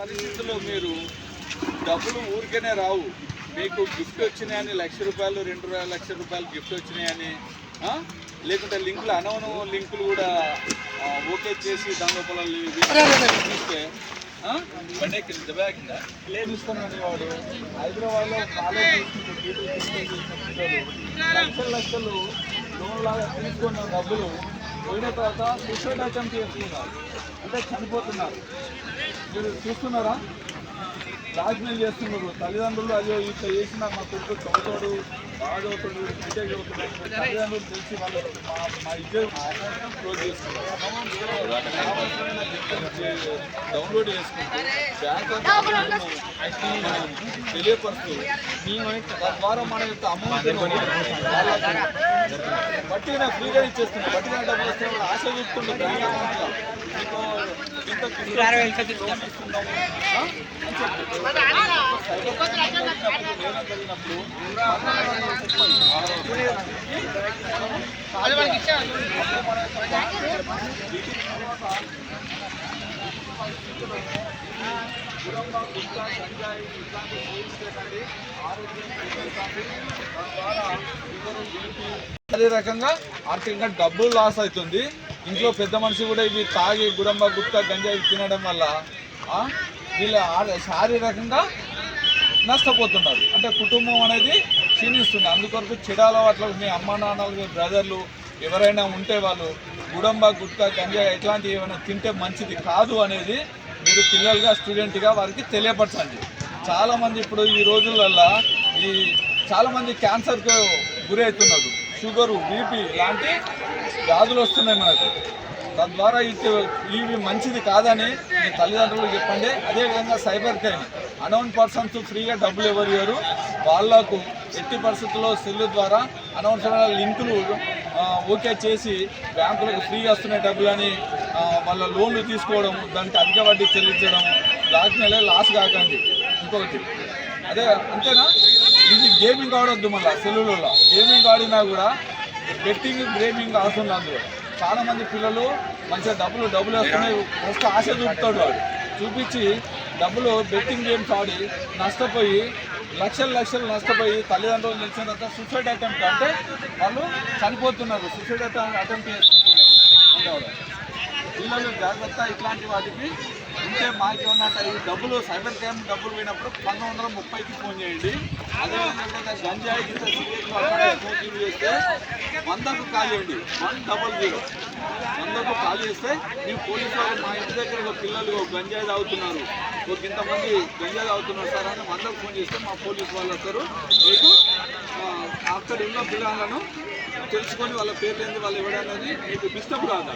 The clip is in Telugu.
పరిస్థితుల్లో మీరు డబ్బులు ఊరికేనే రావు. మీకు గిఫ్ట్ వచ్చినాయని లక్ష రూపాయలు రెండు లక్షల రూపాయలు గిఫ్ట్ వచ్చినాయని? లేకుంటే లింకులు అనవను లింకులు కూడా ఓకే చేసి దాని లోపల చూస్తే బండి లేదు. ఇస్తానని వాడు హైదరాబాద్లో కాలేజ్ లక్షల లక్షలు లోన్ లాగా తీసుకున్న డబ్బులు పోయిన తర్వాత సూసైడ్ అటెంప్ట్ చేస్తున్నారు. అంటే చనిపోతున్నారు. మీరు చూస్తున్నారా? రాజమీల్ చేస్తున్నారు. తల్లిదండ్రులు అయ్యో ఇట్లా చేసిన మా కొడుకు చదువుతాడు బాగా చదువుతాడు బీటెక్ చదువుతాడు తల్లిదండ్రులు తెలిసి వాళ్ళు మా మా ఇద్దరు క్లోజ్ చేస్తున్నారు డౌన్లోడ్ బ్యాంక్ అకౌంట్ తెలియపరుస్తూ తద్వారా మన యొక్క అమౌంట్ బట్టిగా ఫ్రీగా ఇచ్చేస్తున్నాం బట్టిగా డబ్బులు వస్తే వాళ్ళు శారీరకంగా అదే రకంగా ఆర్థికంగా డబ్బులు లాస్ అవుతుంది. ఇంట్లో పెద్ద మనిషి కూడా ఇవి తాగి గుడంబ గుట్కా గంజాయి తినడం వల్ల వీళ్ళ శారీరకంగా నష్టపోతున్నారు. అంటే కుటుంబం అనేది క్షీణిస్తుంది. అందుకొరకు చెడాల అట్లా మీ అమ్మ నాన్నలు మీ బ్రదర్లు ఎవరైనా ఉంటే వాళ్ళు గుడంబ గుట్కా గంజా ఇట్లాంటివి ఏమైనా తింటే మంచిది కాదు అనేది మీరు పిల్లలుగా స్టూడెంట్గా వారికి తెలియపరచండి. చాలామంది ఇప్పుడు ఈ రోజులల్లో ఈ చాలామంది క్యాన్సర్కు గురవుతున్నారు. షుగరు బీపీ లాంటి వ్యాధులు వస్తున్నాయి మనకు. తద్వారా ఇటు ఇవి మంచిది కాదని మీ తల్లిదండ్రులు చెప్పండి. అదేవిధంగా సైబర్ క్రైమ్. అనౌన్ పర్సన్స్ ఫ్రీగా డబ్బులు ఎవరు ఇవ్వరు వాళ్ళకు ఎట్టి పరిస్థితుల్లో సెల్ ద్వారా అనవసరమైన లింకులు ఓకే చేసి బ్యాంకులకు ఫ్రీగా వస్తున్నాయి డబ్బులని వాళ్ళ లోన్లు తీసుకోవడం దానికి అధిక వడ్డీ చెల్లించడం బ్లాక్మెయిల్ లాస్ కాకండి. ఇంకొకటి అదే అంతేనా? ఇది గేమింగ్ ఆడొద్దు మళ్ళీ సెల్లులలో. గేమింగ్ ఆడినా కూడా బెట్టింగ్ గేమింగ్ ఆడుతుంది అందులో. చాలామంది పిల్లలు మంచిగా డబ్బులు డబ్బులు వస్తున్నాయి ఫస్ట్ ఆశ చూపుతాడు వాడు చూపించి డబ్బులు బెట్టింగ్ గేమ్స్ ఆడి నష్టపోయి లక్షలు లక్షలు నష్టపోయి తల్లిదండ్రులు నిలిచిన తర్వాత సూసైడ్ అటెంప్ట్ అంటే వాళ్ళు చనిపోతున్నారు. సూసైడ్ అటెంప్ట్ చేసుకుంటున్నారు పిల్లలు జాగ్రత్త ఇట్లాంటి వాటికి అంటే మాకు ఏమన్నా ఈ డబ్బులు సైబర్ క్రైమ్ డబ్బులు పోయినప్పుడు పంతొమ్మిది వందల ముప్పైకి ఫోన్ చేయండి. అదేవిధంగా గంజాయి గిట్ట చేస్తే వందకు కాల్ చేయండి. One double zero. వందకు కాల్ చేస్తే మీ పోలీసు వాళ్ళు మా ఇంటి దగ్గర ఒక పిల్లలు ఒక గంజాయి తాగుతున్నారు. ఒక ఇంతమంది గంజాయి తాగుతున్నారు సార్ అని వందకు ఫోన్ చేస్తే మా పోలీసు వాళ్ళు వస్తారు. మీకు అక్కడ ఉన్న పిల్లలను తెలుసుకొని వాళ్ళ పేర్లు ఏంది వాళ్ళు ఇవ్వడానికి మీకు డిస్టర్బ్ కాదు.